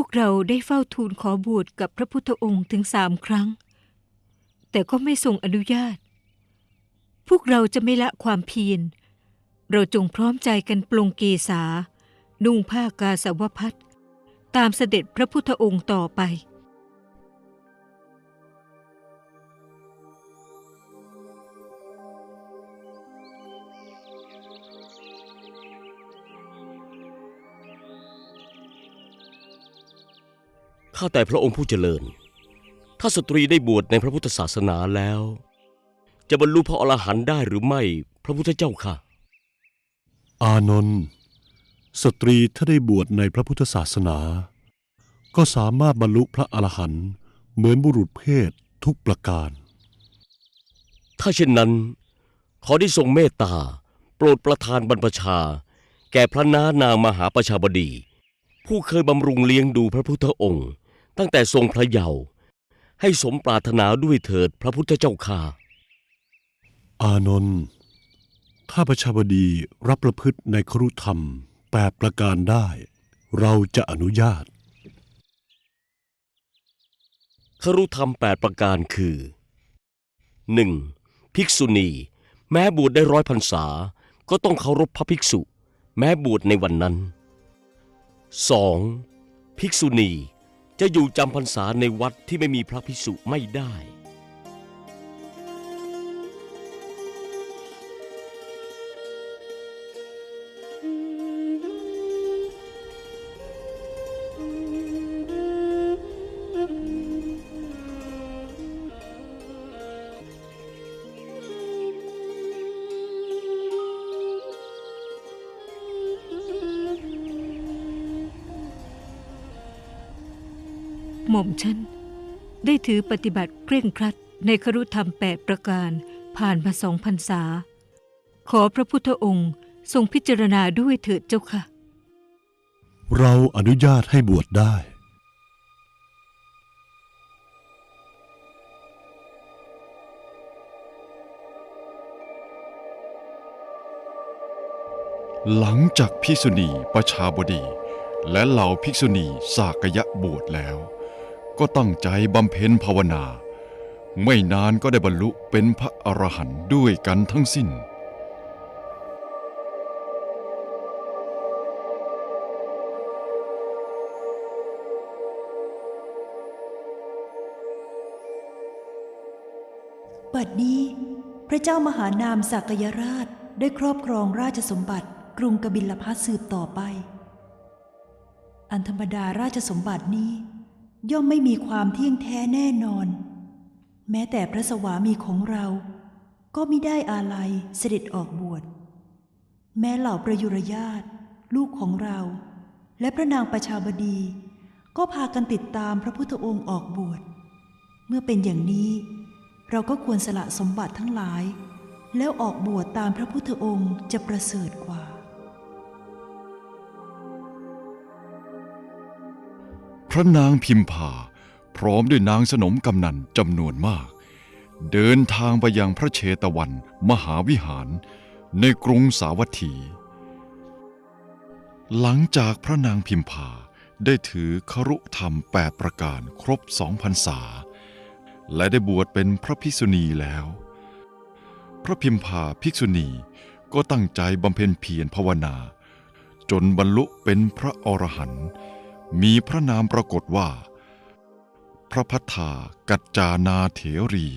วกเราได้เฝ้าทูลขอบวชกับพระพุทธองค์ถึงสามครั้ง แต่ก็ไม่ทรงอนุญาต พวกเราจะไม่ละความเพียร เราจงพร้อมใจกันปลงเกษา นุ่งผ้ากาสาวพัดตามเสด็จพระพุทธองค์ต่อไป ข้าแต่พระองค์ผู้เจริญ ถ้าสตรีได้บวชในพระพุทธศาสนาแล้ว จะบรรลุพระอรหันต์ได้หรือไม่พระพุทธเจ้าค่ะ อานนท์สตรีถ้าได้บวชในพระพุทธศาสนา ก็สามารถบรรลุพระอรหันต์เหมือนบุรุษเพศทุกประการ ถ้าเช่นนั้น ขอได้ทรงเมตตา โปรดประทานบรรพชา แก่พระนานางมหาประชาบดี ผู้เคยบำรุงเลี้ยงดูพระพุทธองค์ ตั้งแต่ทรงพระเยาว์ให้สมปรารถนาด้วยเถิดพระพุทธเจ้าค่ะอานนท์ถ้าประชาบดีรับประพฤติในครุธรรมแปดประการได้ เราจะอนุญาต ครุธรรมแปดประการคือ 1. ภิกษุณี แม้บวชได้ร้อยพรรษา ก็ต้องเคารพพระภิกษุ แม้บวชในวันนั้น 2. ภิกษุณี จะอยู่จำพรรษาในวัดที่ไม่มีพระภิกษุไม่ได้ หม่อมฉันได้ถือปฏิบัติเคร่งครัดในครุธรรมแปดประการผ่านมาสองพรรษา ขอพระพุทธองค์ทรงพิจารณาด้วยเถิดเจ้าค่ะ เราอนุญาตให้บวชได้ หลังจากภิกษุณีประชาบดี และเหล่าภิกษุณีสากยะบวชแล้ว ก็ตั้งใจบำเพ็ญภาวนา ไม่นานก็ได้บรรลุเป็นพระอรหันต์ด้วยกันทั้งสิ้น บัดนี้พระเจ้ามหานามสักยราชได้ครอบครองราชสมบัติกรุงกบิลพัสสืบต่อไป อันธรรมดาราชสมบัตินี้ ย่อมไม่มีความเที่ยงแท้แน่นอน แม้แต่พระสวามีของเรา ก็มิได้อาลัยเสด็จออกบวช แม้เหล่าประยุรญาติ ลูกของเรา และพระนางประชาบดี ก็พากันติดตามพระพุทธองค์ออกบวช เมื่อเป็นอย่างนี้เราก็ควรสละสมบัติทั้งหลาย แล้วออกบวชตามพระพุทธองค์จะประเสริฐกว่า พระนางพิมพา พร้อมด้วยนางสนมกำนันจำนวนมาก เดินทางไปยังพระเชตวันมหาวิหาร ในกรุงสาวัตถี หลังจากพระนางพิมพาได้ถือครุธรรมแปดประการครบสองพรรษา และได้บวชเป็นพระภิกษุณีแล้ว พระพิมพาภิกษุณีก็ตั้งใจบำเพ็ญเพียรภาวนา จนบรรลุเป็นพระอรหันต์ มีพระนามปรากฏว่า พระพัฒากัจจานาเถรี